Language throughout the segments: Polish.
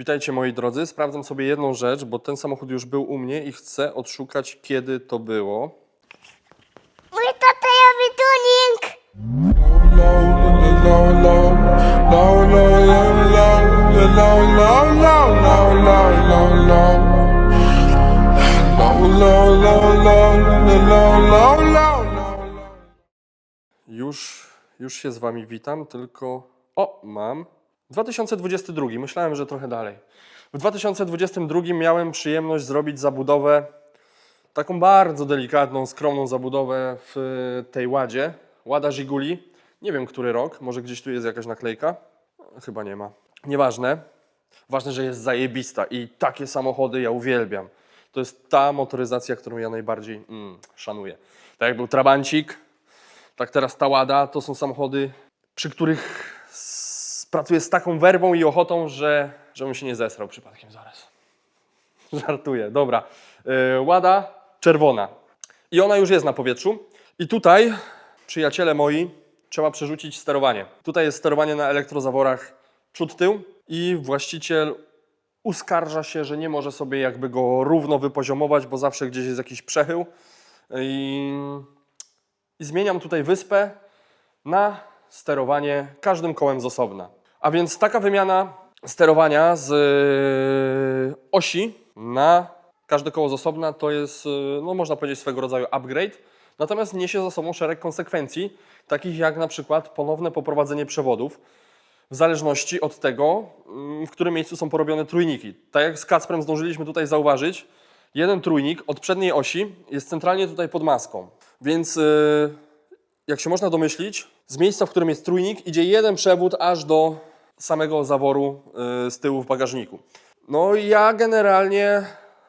Witajcie moi drodzy. Sprawdzam sobie jedną rzecz, bo ten samochód już był u mnie i chcę odszukać, kiedy to było. Mój tata robi tuning! Już, już się z wami witam, tylko... O, mam. 2022, myślałem, że trochę dalej. W 2022 miałem przyjemność zrobić zabudowę, taką bardzo delikatną, skromną zabudowę w tej Ładzie. Łada Żiguli. Nie wiem, który rok, może gdzieś tu jest jakaś naklejka. Chyba nie ma. Nieważne. Ważne, że jest zajebista i takie samochody ja uwielbiam. To jest ta motoryzacja, którą ja najbardziej mm, szanuję. Tak jak był Trabancik, tak teraz ta Łada, to są samochody, przy których pracuję z taką werwą i ochotą, że żebym się nie zesrał przypadkiem zaraz. Żartuję, dobra. Yy, Łada czerwona. I ona już jest na powietrzu. I tutaj, przyjaciele moi, trzeba przerzucić sterowanie. Tutaj jest sterowanie na elektrozaworach przód-tył i właściciel uskarża się, że nie może sobie jakby go równo wypoziomować, bo zawsze gdzieś jest jakiś przechył. I, i zmieniam tutaj wyspę na sterowanie każdym kołem z osobna. A więc taka wymiana sterowania z y, osi na każde koło z osobna to jest, y, no można powiedzieć, swego rodzaju upgrade. Natomiast niesie za sobą szereg konsekwencji, takich jak na przykład ponowne poprowadzenie przewodów, w zależności od tego, mm, w którym miejscu są porobione trójniki. Tak jak z Kacprem zdążyliśmy tutaj zauważyć, jeden trójnik od przedniej osi jest centralnie tutaj pod maską. Więc yy, jak się można domyślić, z miejsca, w którym jest trójnik, idzie jeden przewód aż do samego zaworu yy, z tyłu w bagażniku. No ja generalnie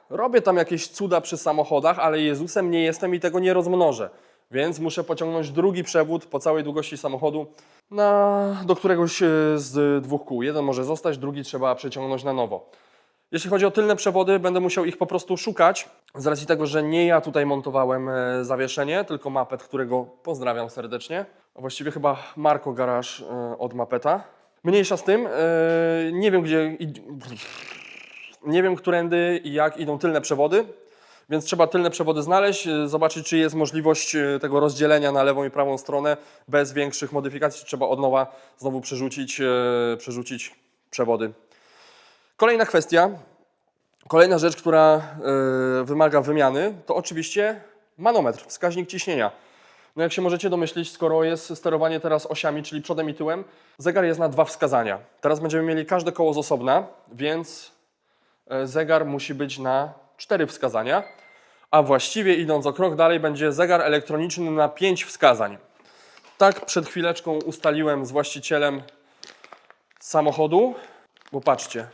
robię tam jakieś cuda przy samochodach, ale Jezusem nie jestem i tego nie rozmnożę. Więc muszę pociągnąć drugi przewód po całej długości samochodu na, do któregoś e, z dwóch kół. Jeden może zostać, drugi trzeba przeciągnąć na nowo. Jeśli chodzi o tylne przewody, będę musiał ich po prostu szukać, z racji tego, że nie ja tutaj montowałem e, zawieszenie, tylko Mapet, którego pozdrawiam serdecznie. Właściwie chyba Marko Garaż e, od Mapeta. Mniejsza z tym, e, nie wiem gdzie, nie wiem którędy i jak idą tylne przewody, więc trzeba tylne przewody znaleźć, e, zobaczyć czy jest możliwość e, tego rozdzielenia na lewą i prawą stronę bez większych modyfikacji. Trzeba od nowa znowu przerzucić, przerzucić przewody. Kolejna kwestia, kolejna rzecz, która wymaga wymiany, to oczywiście manometr, wskaźnik ciśnienia. No jak się możecie domyślić, skoro jest sterowanie teraz osiami, czyli przodem i tyłem, zegar jest na dwa wskazania. Teraz będziemy mieli każde koło z osobna, więc e, zegar musi być na cztery wskazania, a właściwie idąc o krok dalej będzie zegar elektroniczny na pięć wskazań. Tak przed chwileczką ustaliłem z właścicielem samochodu, bo patrzcie,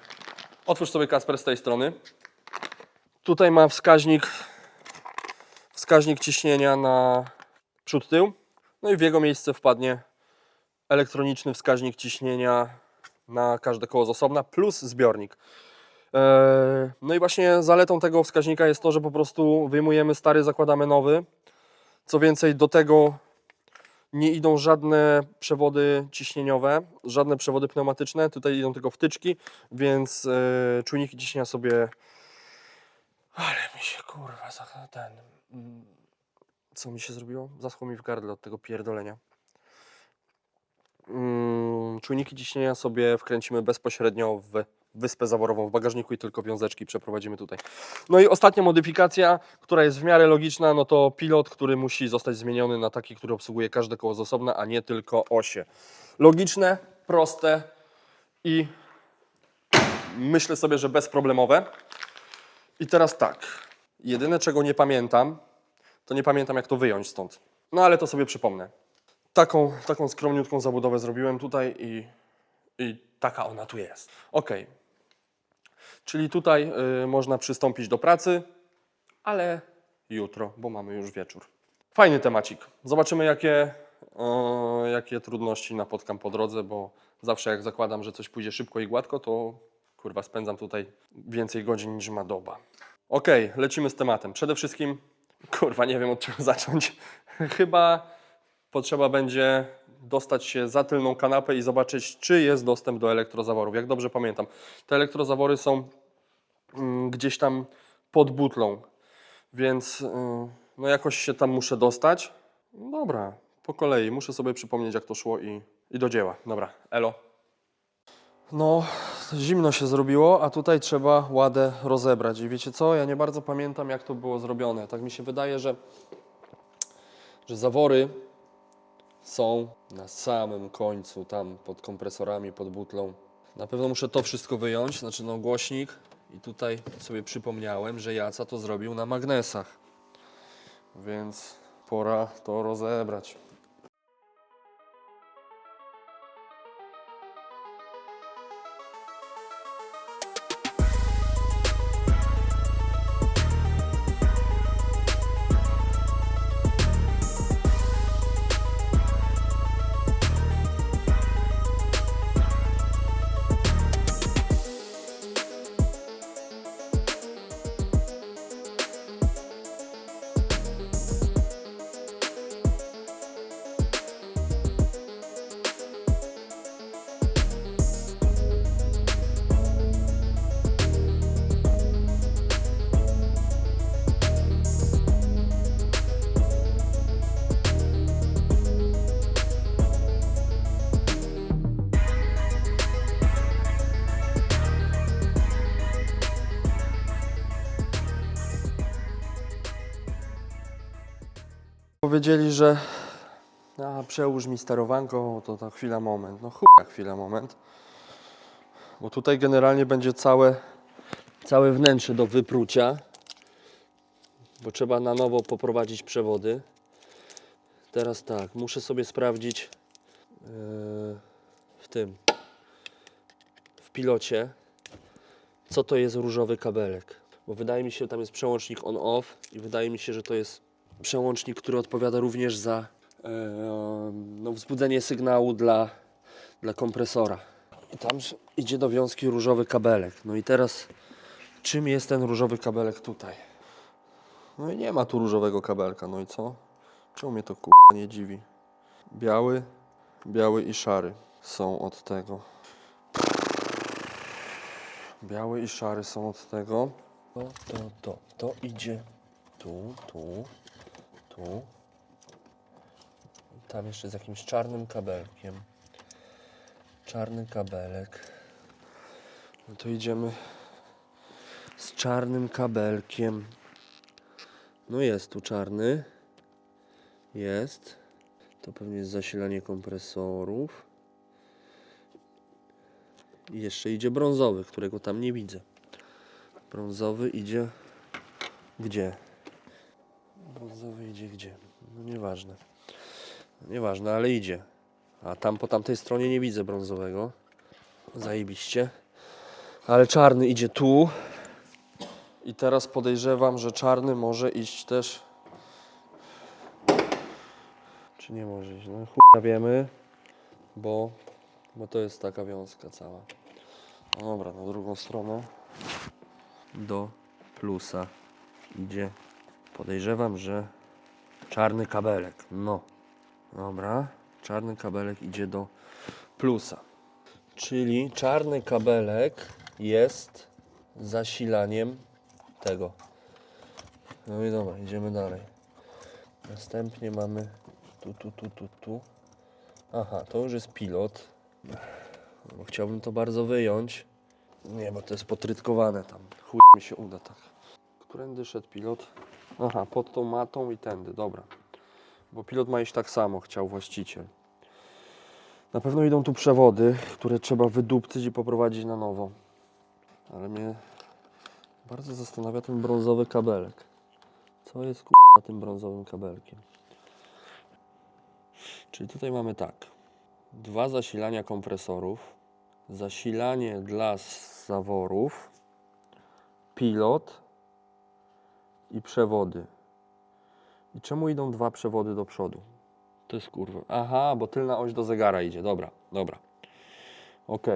otwórz sobie Kasper z tej strony. Tutaj ma wskaźnik, wskaźnik ciśnienia na przód tył, no i w jego miejsce wpadnie elektroniczny wskaźnik ciśnienia na każde koło z osobna plus zbiornik. Eee, No i właśnie zaletą tego wskaźnika jest to, że po prostu wyjmujemy stary, zakładamy nowy. Co więcej, do tego nie idą żadne przewody ciśnieniowe, żadne przewody pneumatyczne. Tutaj idą tylko wtyczki, więc e, czujniki ciśnienia sobie. Ale mi się kurwa za ten. Co mi się zrobiło? Zaschło mi w gardle od tego pierdolenia. Mm, czujniki ciśnienia sobie wkręcimy bezpośrednio w wyspę zaworową w bagażniku i tylko wiązeczki przeprowadzimy tutaj. No i ostatnia modyfikacja, która jest w miarę logiczna, no to pilot, który musi zostać zmieniony na taki, który obsługuje każde koło z osobna, a nie tylko osie. Logiczne, proste i myślę sobie, że bezproblemowe. I teraz tak, jedyne czego nie pamiętam, to nie pamiętam jak to wyjąć stąd. No ale to sobie przypomnę. Taką, taką skromniutką zabudowę zrobiłem tutaj i, i taka ona tu jest. Ok. Czyli tutaj y, można przystąpić do pracy, ale jutro, bo mamy już wieczór. Fajny temacik. Zobaczymy, jakie, y, jakie trudności napotkam po drodze, bo zawsze jak zakładam, że coś pójdzie szybko i gładko, to kurwa spędzam tutaj więcej godzin niż ma doba. Ok, lecimy z tematem. Przede wszystkim, kurwa, nie wiem od czego zacząć. Chyba potrzeba będzie dostać się za tylną kanapę i zobaczyć, czy jest dostęp do elektrozaworów. Jak dobrze pamiętam, te elektrozawory są mm, gdzieś tam pod butlą, więc y, no jakoś się tam muszę dostać. Dobra, po kolei, muszę sobie przypomnieć, jak to szło i, i do dzieła. Dobra, elo. No, zimno się zrobiło, a tutaj trzeba ładę rozebrać. I wiecie co? Ja nie bardzo pamiętam, jak to było zrobione. Tak mi się wydaje, że, że zawory są na samym końcu, tam pod kompresorami, pod butlą. Na pewno muszę to wszystko wyjąć, znaczy no głośnik. I tutaj sobie przypomniałem, że Jaca to zrobił na magnesach. Więc pora to rozebrać. Powiedzieli, że a, przełóż mi sterowanko, to ta chwila, moment. No chwila, moment. Bo tutaj generalnie będzie całe, całe wnętrze do wyprucia. Bo trzeba na nowo poprowadzić przewody. Teraz tak, muszę sobie sprawdzić yy, w tym, w pilocie, co to jest różowy kabelek. Bo wydaje mi się, tam jest przełącznik on-off i wydaje mi się, że to jest przełącznik, który odpowiada również za e, no, wzbudzenie sygnału dla, dla kompresora. I tam idzie do wiązki różowy kabelek. No i teraz, czym jest ten różowy kabelek tutaj? No i nie ma tu różowego kabelka. No i co? Czemu mnie to k***a nie dziwi? Biały, biały i szary są od tego. Biały i szary są od tego. To, to, to, to idzie tu, tu, tu. Tam jeszcze z jakimś czarnym kabelkiem. Czarny kabelek. No to idziemy z czarnym kabelkiem. No jest tu czarny. Jest. To pewnie jest zasilanie kompresorów. I jeszcze idzie brązowy, którego tam nie widzę. Brązowy idzie gdzie? Brązowy idzie gdzie? No nieważne. Nieważne, ale idzie. A tam po tamtej stronie nie widzę brązowego. Zajebiście. Ale czarny idzie tu. I teraz podejrzewam, że czarny może iść też. Czy nie może iść? No chuj wiemy, bo, bo to jest taka wiązka cała. No dobra, na drugą stronę. Do plusa idzie. Podejrzewam, że czarny kabelek. No. Dobra. Czarny kabelek idzie do plusa. Czyli czarny kabelek jest zasilaniem tego. No i dobra, idziemy dalej. Następnie mamy tu, tu, tu, tu, tu. Aha, to już jest pilot. Bo chciałbym to bardzo wyjąć. Nie, bo to jest potrytkowane tam. Chuj mi się uda tak. Którędy szedł pilot? Aha, pod tą matą i tędy, dobra. Bo pilot ma iść tak samo, chciał właściciel. Na pewno idą tu przewody, które trzeba wydupcyć i poprowadzić na nowo. Ale mnie bardzo zastanawia ten brązowy kabelek. Co jest k***a tym brązowym kabelkiem? Czyli tutaj mamy tak. Dwa zasilania kompresorów. Zasilanie dla zaworów. Pilot i przewody. I czemu idą dwa przewody do przodu? To jest kurwa. Aha, bo tylna oś do zegara idzie. Dobra, dobra. Ok.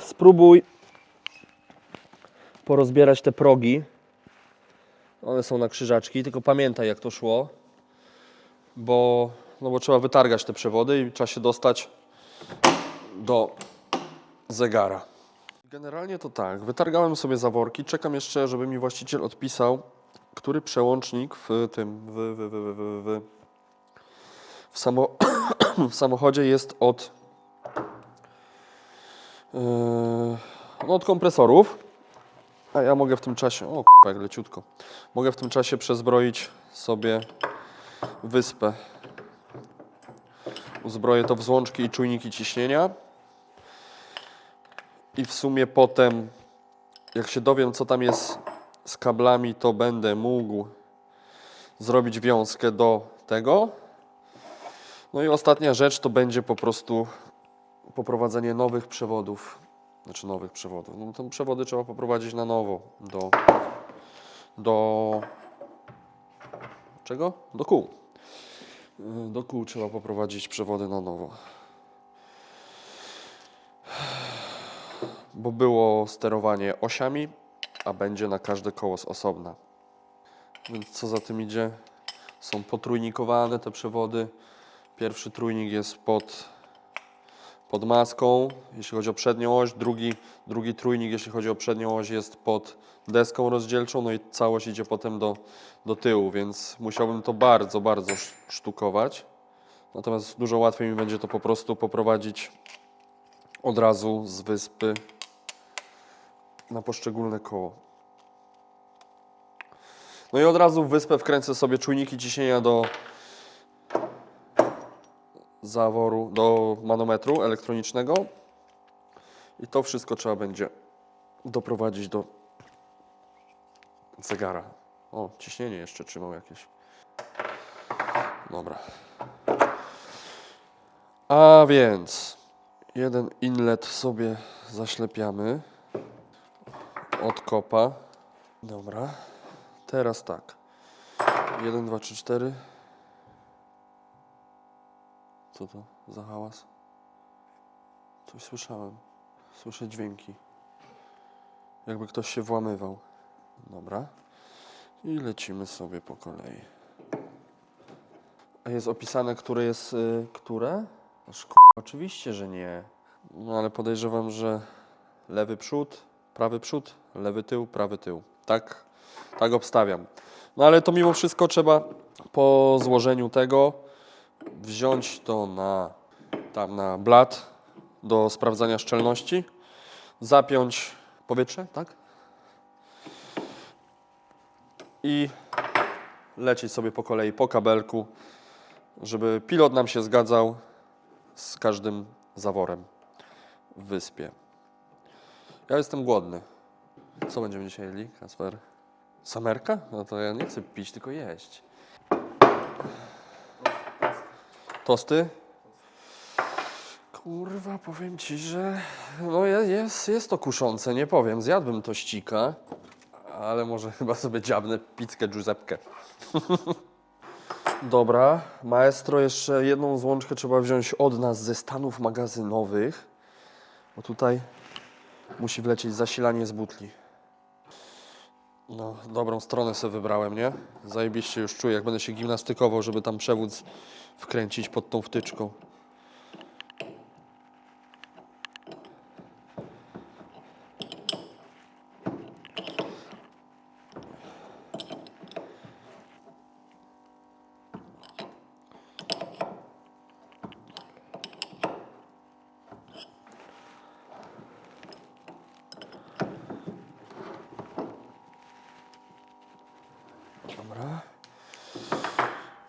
Spróbuj porozbierać te progi. One są na krzyżaczki, tylko pamiętaj jak to szło, bo no bo trzeba wytargać te przewody i trzeba się dostać do zegara. Generalnie to tak, wytargałem sobie zaworki, czekam jeszcze, żeby mi właściciel odpisał, który przełącznik w tym, w, w, w, w, w, samo, w samochodzie jest od, yy, no od kompresorów, a ja mogę w tym czasie, o jak leciutko, mogę w tym czasie przezbroić sobie wyspę. Uzbroję to w złączki i czujniki ciśnienia. I w sumie potem, jak się dowiem, co tam jest z kablami, to będę mógł zrobić wiązkę do tego. No i ostatnia rzecz to będzie po prostu poprowadzenie nowych przewodów. Znaczy nowych przewodów. No te przewody trzeba poprowadzić na nowo do, do czego? Do kół. Do kół trzeba poprowadzić przewody na nowo. Bo było sterowanie osiami, a będzie na każde koło z osobna. Więc co za tym idzie? Są potrójnikowane te przewody. Pierwszy trójnik jest pod, pod maską, jeśli chodzi o przednią oś. Drugi, drugi trójnik, jeśli chodzi o przednią oś, jest pod deską rozdzielczą. No i całość idzie potem do, do tyłu, więc musiałbym to bardzo, bardzo sz- sztukować. Natomiast dużo łatwiej mi będzie to po prostu poprowadzić od razu z wyspy na poszczególne koło. No i od razu w wyspę wkręcę sobie czujniki ciśnienia do zaworu, do manometru elektronicznego. I to wszystko trzeba będzie doprowadzić do zegara. O, ciśnienie jeszcze trzymał jakieś. Dobra. A więc jeden inlet sobie zaślepiamy od kopa. Dobra. Teraz tak. 1, 2, 3, 4. Co to za hałas? Coś słyszałem. Słyszę dźwięki. Jakby ktoś się włamywał. Dobra. I lecimy sobie po kolei. A jest opisane, które jest y, które? Aż oczywiście, że nie. No ale podejrzewam, że lewy przód, prawy przód, lewy tył, prawy tył. Tak, tak obstawiam. No ale to mimo wszystko trzeba po złożeniu tego wziąć to na tam na blat do sprawdzania szczelności, zapiąć powietrze, tak? I lecieć sobie po kolei po kabelku, żeby pilot nam się zgadzał z każdym zaworem w wyspie. Ja jestem głodny. Co będziemy dzisiaj jedli, Kasper? Samerka? No to ja nie chcę pić, tylko jeść. Tosty? Kurwa, powiem ci, że no je- jest, jest to kuszące, nie powiem. Zjadłbym tościka, ale może chyba sobie dziabnę pizzkę Giuseppe. Dobra, maestro, jeszcze jedną złączkę trzeba wziąć od nas ze stanów magazynowych, bo tutaj musi wlecieć zasilanie z butli. No, dobrą stronę sobie wybrałem, nie? Zajebiście już czuję, jak będę się gimnastykował, żeby tam przewód wkręcić pod tą wtyczką.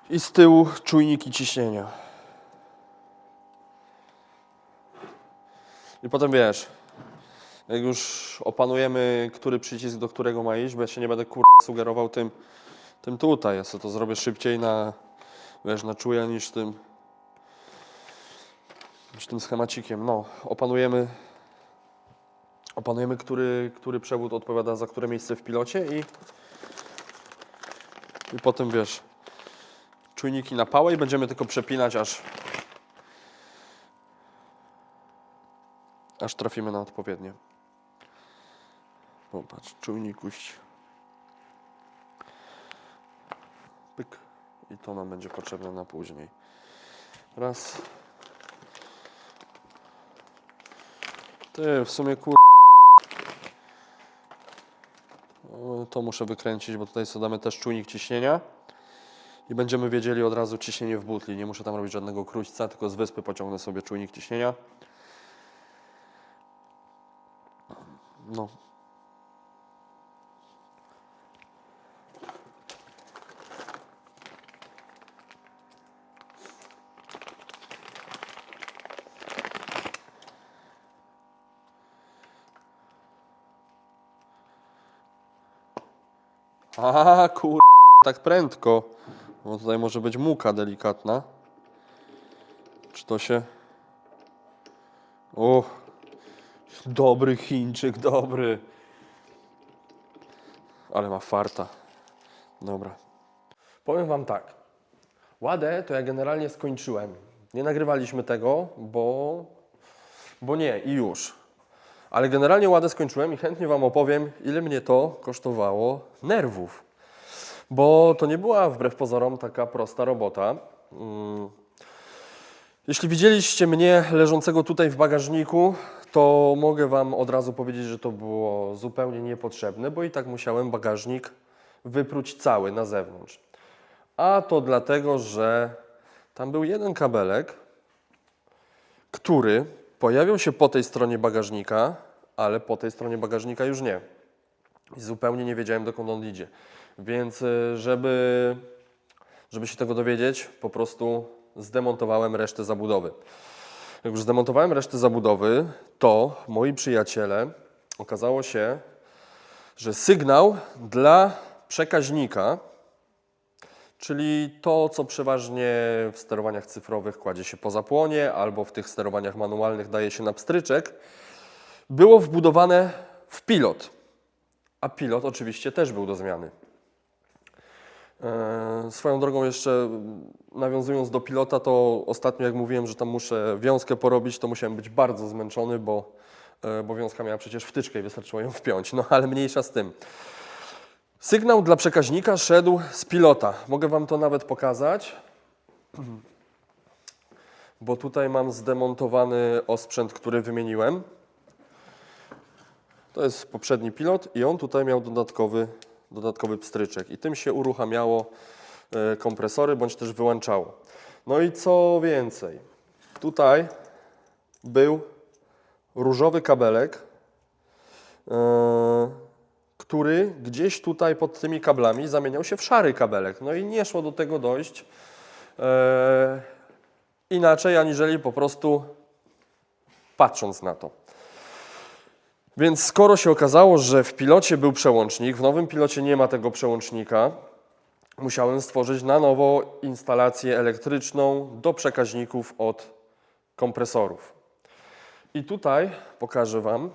I z tyłu czujniki ciśnienia. I potem wiesz, jak już opanujemy, który przycisk do którego ma iść, bo ja się nie będę kur... sugerował tym, tym tutaj. Ja sobie to zrobię szybciej na, wiesz, na czuja niż tym, niż tym schemacikiem. No, opanujemy, opanujemy który, który przewód odpowiada za które miejsce w pilocie i i potem wiesz, czujniki na pałę i będziemy tylko przepinać, aż, aż trafimy na odpowiednie. Popatrz, czujnikuś. Pyk. I to nam będzie potrzebne na później. Raz. Ty, w sumie kur... To muszę wykręcić, bo tutaj sobie damy też czujnik ciśnienia. I będziemy wiedzieli od razu ciśnienie w butli. Nie muszę tam robić żadnego krućca, tylko z wyspy pociągnę sobie czujnik ciśnienia. No. A kur... tak prędko. No tutaj może być muka delikatna. Czy to się... O, dobry Chińczyk, dobry. Ale ma farta. Dobra. Powiem Wam tak. Ładę to ja generalnie skończyłem. Nie nagrywaliśmy tego, bo, bo nie i już. Ale generalnie ładę skończyłem i chętnie Wam opowiem, ile mnie to kosztowało nerwów. Bo to nie była wbrew pozorom taka prosta robota. Mm. Jeśli widzieliście mnie leżącego tutaj w bagażniku, to mogę Wam od razu powiedzieć, że to było zupełnie niepotrzebne, bo i tak musiałem bagażnik wypróć cały na zewnątrz. A to dlatego, że tam był jeden kabelek, który pojawiał się po tej stronie bagażnika, ale po tej stronie bagażnika już nie. I zupełnie nie wiedziałem, dokąd on idzie. Więc y, żeby, żeby się tego dowiedzieć, po prostu zdemontowałem resztę zabudowy. Jak już zdemontowałem resztę zabudowy, to moi przyjaciele okazało się, że sygnał dla przekaźnika, czyli to, co przeważnie w sterowaniach cyfrowych kładzie się po zapłonie, albo w tych sterowaniach manualnych daje się na pstryczek, było wbudowane w pilot. A pilot oczywiście też był do zmiany. E, Swoją drogą jeszcze mm, nawiązując do pilota, to ostatnio jak mówiłem, że tam muszę wiązkę porobić, to musiałem być bardzo zmęczony, bo, e, bo wiązka miała przecież wtyczkę i wystarczyło ją wpiąć. No ale mniejsza z tym. Sygnał dla przekaźnika szedł z pilota. Mogę Wam to nawet pokazać, bo tutaj mam zdemontowany osprzęt, który wymieniłem. To jest poprzedni pilot i on tutaj miał dodatkowy, dodatkowy pstryczek i tym się uruchamiało e, kompresory bądź też wyłączało. No i co więcej, tutaj był różowy kabelek, e, który gdzieś tutaj pod tymi kablami zamieniał się w szary kabelek. No i nie szło do tego dojść e, inaczej, aniżeli po prostu patrząc na to. Więc skoro się okazało, że w pilocie był przełącznik, w nowym pilocie nie ma tego przełącznika, musiałem stworzyć na nowo instalację elektryczną do przekaźników od kompresorów. I tutaj pokażę Wam.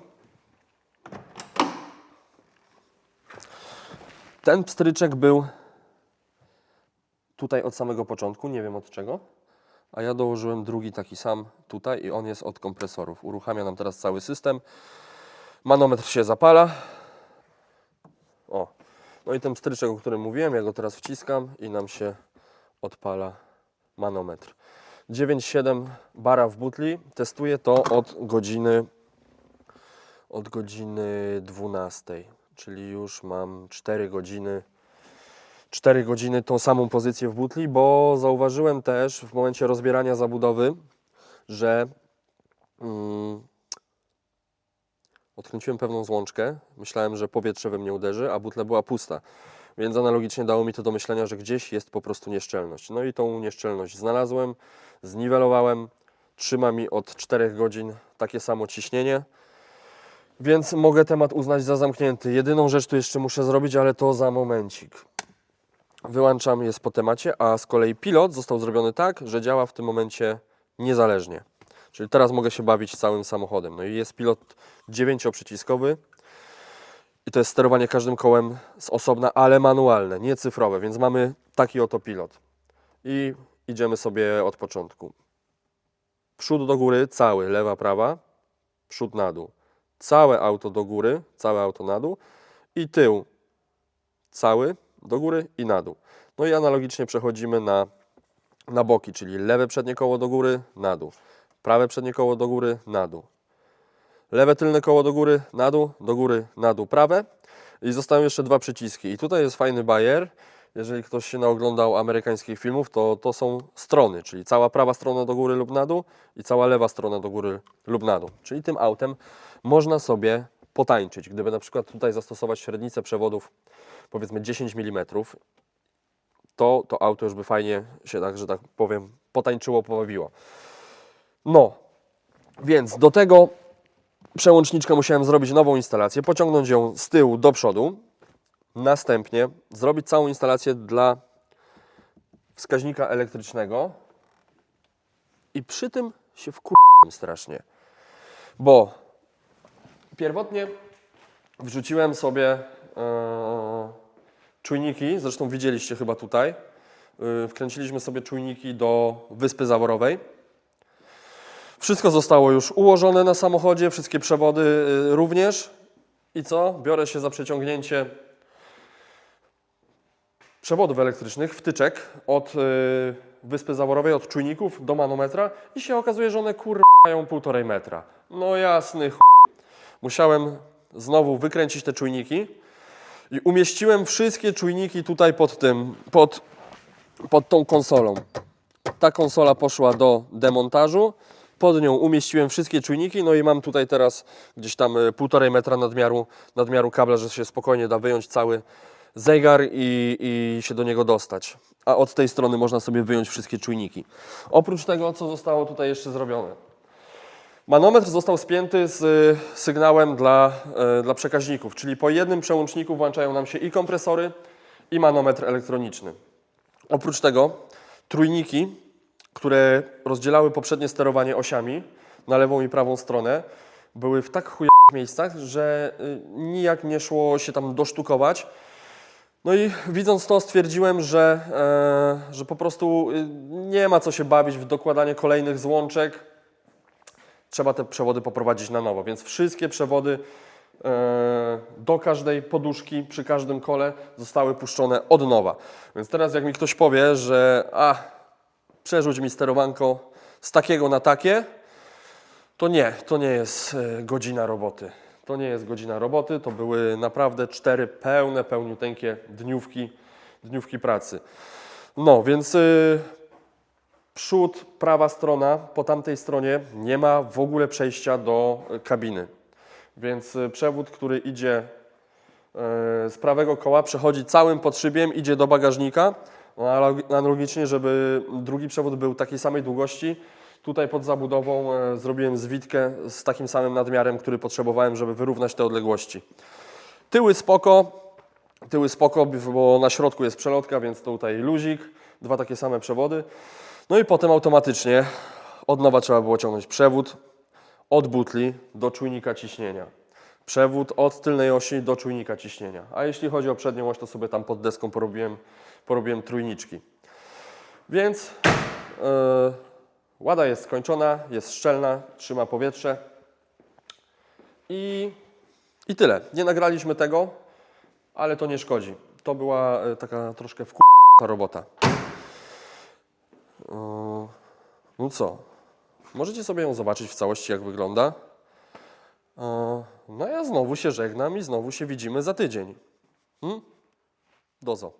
Ten pstryczek był tutaj od samego początku, nie wiem od czego, a ja dołożyłem drugi taki sam tutaj i on jest od kompresorów. Uruchamia nam teraz cały system. Manometr się zapala. O, no i ten pstryczek, o którym mówiłem, ja go teraz wciskam i nam się odpala manometr. 9,7 bara w butli. Testuję to od godziny od godziny 12, czyli już mam 4 godziny 4 godziny tą samą pozycję w butli, bo zauważyłem też w momencie rozbierania zabudowy, że mm, odkręciłem pewną złączkę. Myślałem, że powietrze we mnie uderzy, a butla była pusta. Więc analogicznie dało mi to do myślenia, że gdzieś jest po prostu nieszczelność. No i tą nieszczelność znalazłem, zniwelowałem. Trzyma mi od 4 godzin takie samo ciśnienie. Więc mogę temat uznać za zamknięty. Jedyną rzecz tu jeszcze muszę zrobić, ale to za momencik. Wyłączam jest po temacie, a z kolei pilot został zrobiony tak, że działa w tym momencie niezależnie. Czyli teraz mogę się bawić całym samochodem. No i jest pilot dziewięcioprzyciskowy i to jest sterowanie każdym kołem z osobna, ale manualne, nie cyfrowe, więc mamy taki oto pilot. I idziemy sobie od początku. Przód do góry, cały, lewa, prawa, przód na dół. Całe auto do góry, całe auto na dół i tył cały do góry i na dół. No i analogicznie przechodzimy na na boki, czyli lewe przednie koło do góry, na dół. Prawe przednie koło do góry, na dół. Lewe tylne koło do góry, na dół, do góry, na dół, prawe. I zostają jeszcze dwa przyciski. I tutaj jest fajny bajer. Jeżeli ktoś się naoglądał amerykańskich filmów, to to są strony, czyli cała prawa strona do góry lub na dół i cała lewa strona do góry lub na dół. Czyli tym autem można sobie potańczyć. Gdyby na przykład tutaj zastosować średnicę przewodów powiedzmy 10 mm, to to auto już by fajnie się tak, że tak powiem, potańczyło, pobawiło. No, więc do tego przełączniczka musiałem zrobić nową instalację, pociągnąć ją z tyłu do przodu, następnie zrobić całą instalację dla wskaźnika elektrycznego i przy tym się wkurzyłem strasznie, bo pierwotnie wrzuciłem sobie e, czujniki, zresztą widzieliście chyba tutaj, e, wkręciliśmy sobie czujniki do Wyspy Zaworowej. Wszystko zostało już ułożone na samochodzie, wszystkie przewody y, również. I co? Biorę się za przeciągnięcie przewodów elektrycznych, wtyczek od y, Wyspy Zaworowej, od czujników do manometra i się okazuje, że one kur... mają półtorej metra. No jasny ch... Musiałem znowu wykręcić te czujniki i umieściłem wszystkie czujniki tutaj pod tym, pod, pod tą konsolą. Ta konsola poszła do demontażu. Pod nią umieściłem wszystkie czujniki, no i mam tutaj teraz gdzieś tam e, półtorej metra nadmiaru, nadmiaru kabla, że się spokojnie da wyjąć cały zegar i, i się do niego dostać. A od tej strony można sobie wyjąć wszystkie czujniki. Oprócz tego, co zostało tutaj jeszcze zrobione. Manometr został spięty z e, sygnałem dla, e, dla przekaźników, czyli po jednym przełączniku włączają nam się i kompresory, i manometr elektroniczny. Oprócz tego trójniki, które rozdzielały poprzednie sterowanie osiami na lewą i prawą stronę, były w tak chujowych miejscach, że y, nijak nie szło się tam dosztukować. No i widząc to stwierdziłem, że, e, że po prostu y, nie ma co się bawić w dokładanie kolejnych złączek. Trzeba te przewody poprowadzić na nowo, więc wszystkie przewody e, do każdej poduszki, przy każdym kole zostały puszczone od nowa. Więc teraz jak mi ktoś powie, że a, przerzuć mi sterowanko z takiego na takie, to nie, to nie jest e, godzina roboty. To nie jest godzina roboty, to były naprawdę cztery pełne, pełniuteńkie dniówki, dniówki pracy. No, więc y, przód, prawa strona, po tamtej stronie nie ma w ogóle przejścia do kabiny. Więc y, przewód, który idzie z prawego koła, przechodzi całym podszybiem, idzie do bagażnika. No, analog- Analogicznie, żeby drugi przewód był takiej samej długości, tutaj pod zabudową e, zrobiłem zwitkę z takim samym nadmiarem, który potrzebowałem, żeby wyrównać te odległości. Tyły spoko, tyły spoko, bo na środku jest przelotka, więc tutaj luzik, dwa takie same przewody. No i potem automatycznie od nowa trzeba było ciągnąć przewód od butli do czujnika ciśnienia. Przewód od tylnej osi do czujnika ciśnienia. A jeśli chodzi o przednią oś, to sobie tam pod deską porobiłem, porobiłem trójniczki. Więc yy, łada jest skończona, jest szczelna, trzyma powietrze. I, I tyle. Nie nagraliśmy tego, ale to nie szkodzi. To była e, taka troszkę wkurza robota. Yy, No co? Możecie sobie ją zobaczyć w całości, jak wygląda. Yy, No ja znowu się żegnam i znowu się widzimy za tydzień. Hmm? Dozo.